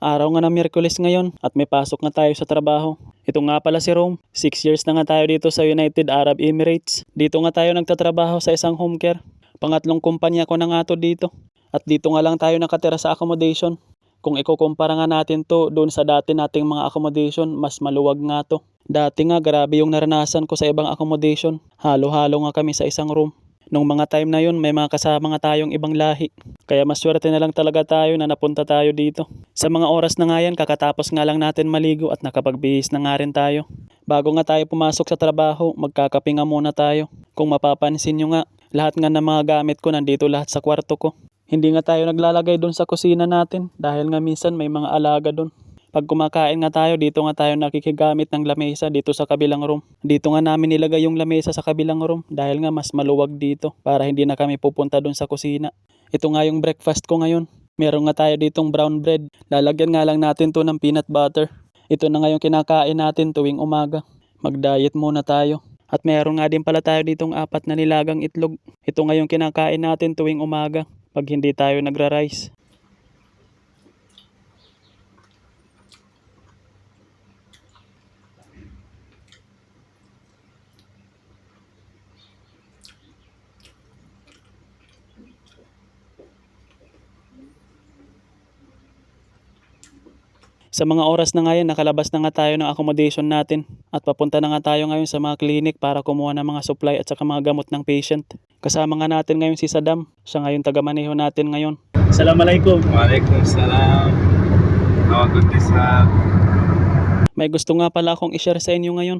Araw nga ng Miyerkules ngayon at may pasok nga tayo sa trabaho. Ito nga pala si Rome. Six years na nga tayo dito sa United Arab Emirates. Dito nga tayo nagtatrabaho sa isang home care. Pangatlong kumpanya ko na nga to dito. At dito nga lang tayo nakatira sa accommodation. Kung ikukumpara nga natin to doon sa dati nating mga accommodation, mas maluwag nga to. Dati nga grabe yung naranasan ko sa ibang accommodation. Halo-halo nga kami sa isang room. Nung mga time na yun, may mga kasama nga tayong ibang lahi. Kaya maswerte na lang talaga tayo na napunta tayo dito. Sa mga oras na nga yan, kakatapos nga lang natin maligo at nakapagbihis na nga rin tayo. Bago nga tayo pumasok sa trabaho, magkakape nga muna tayo. Kung mapapansin nyo nga, lahat nga ng mga gamit ko nandito lahat sa kwarto ko. Hindi nga tayo naglalagay doon sa kusina natin dahil nga minsan may mga alaga doon. Pag kumakain nga tayo, dito nga tayo nakikigamit ng lamesa dito sa kabilang room. Dito nga namin nilagay yung lamesa sa kabilang room dahil nga mas maluwag dito para hindi na kami pupunta doon sa kusina. Ito nga yung breakfast ko ngayon. Meron nga tayo ditong brown bread. Lalagyan nga lang natin to ng peanut butter. Ito na nga yung kinakain natin tuwing umaga. Mag-diet muna tayo. At meron nga din pala tayo ditong apat na nilagang itlog. Ito nga yung kinakain natin tuwing umaga pag hindi tayo nagra-rice. Sa mga oras na ngayon, nakalabas na nga tayo ng accommodation natin at papunta na nga tayo ngayon sa mga clinic para kumuha ng mga supply at saka mga gamot ng patient. Kasama nga natin ngayon si Saddam. Siya ngayon tagamaneho natin ngayon. Assalamualaikum. Waalaikumsalam. Waalaikumsalam. May gusto nga pala akong i-share sa inyo ngayon.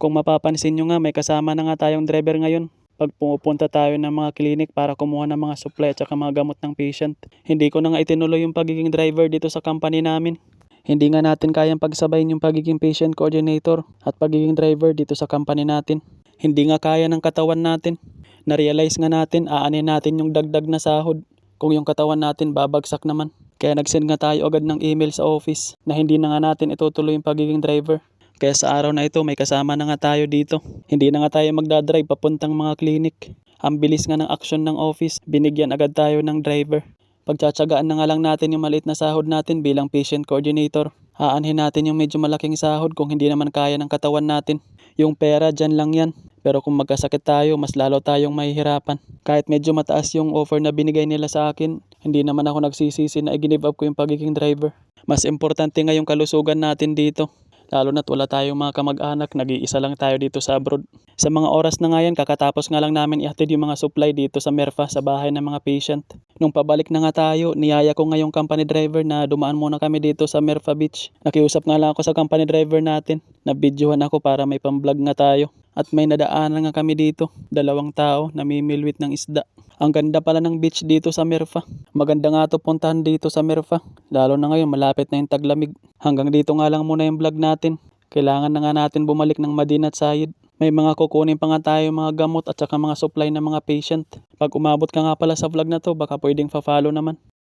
Kung mapapansin nyo nga, may kasama na nga tayong driver ngayon. Pag pumupunta tayo ng mga clinic para kumuha ng mga supply at saka mga gamot ng patient. Hindi ko na nga itinuloy yung pagiging driver dito sa company namin. Hindi nga natin kayang pagsabayin yung pagiging patient coordinator at pagiging driver dito sa company natin. Hindi nga kaya ng katawan natin. Na-realize nga natin, aanin natin yung dagdag na sahod kung yung katawan natin babagsak naman. Kaya nag-send nga tayo agad ng email sa office na hindi na nga natin itutuloy yung pagiging driver. Kaya sa araw na ito may kasama na nga tayo dito. Hindi na nga tayo magdadrive papuntang mga clinic. Ang bilis nga ng action ng office, binigyan agad tayo ng driver. Pagtsatsagaan na nga lang natin yung maliit na sahod natin bilang patient coordinator. Aanhin natin yung medyo malaking sahod kung hindi naman kaya ng katawan natin. Yung pera dyan lang yan. Pero kung magkasakit tayo, mas lalo tayong mahihirapan. Kahit medyo mataas yung offer na binigay nila sa akin, hindi naman ako nagsisisi na i-give up ko yung pagiging driver. Mas importante nga yung kalusugan natin dito. Lalo na't wala tayong mga kamag-anak, nag-iisa lang tayo dito sa abroad. Sa mga oras na nga yan, kakatapos nga lang namin ihatid yung mga supply dito sa Merfa sa bahay ng mga patient. Nung pabalik na nga tayo, niyaya ko nga yung company driver na dumaan muna kami dito sa Merfa Beach. Nakiusap nga lang ako sa company driver natin. Nabidyohan ako para may pamblog nga tayo. At may nadaanan nga kami dito, dalawang tao namimilwit ng isda. Ang ganda pala ng beach dito sa Merfa. Maganda nga to puntahan dito sa Merfa. Lalo na ngayon malapit na yung taglamig. Hanggang dito nga lang muna yung vlog natin. Kailangan na nga natin bumalik ng Madinat Sayid. May mga kukunin pa nga tayo mga gamot at saka mga supply ng mga patient. Pag umabot ka nga pala sa vlog na to, baka pwedeng fa-follow naman.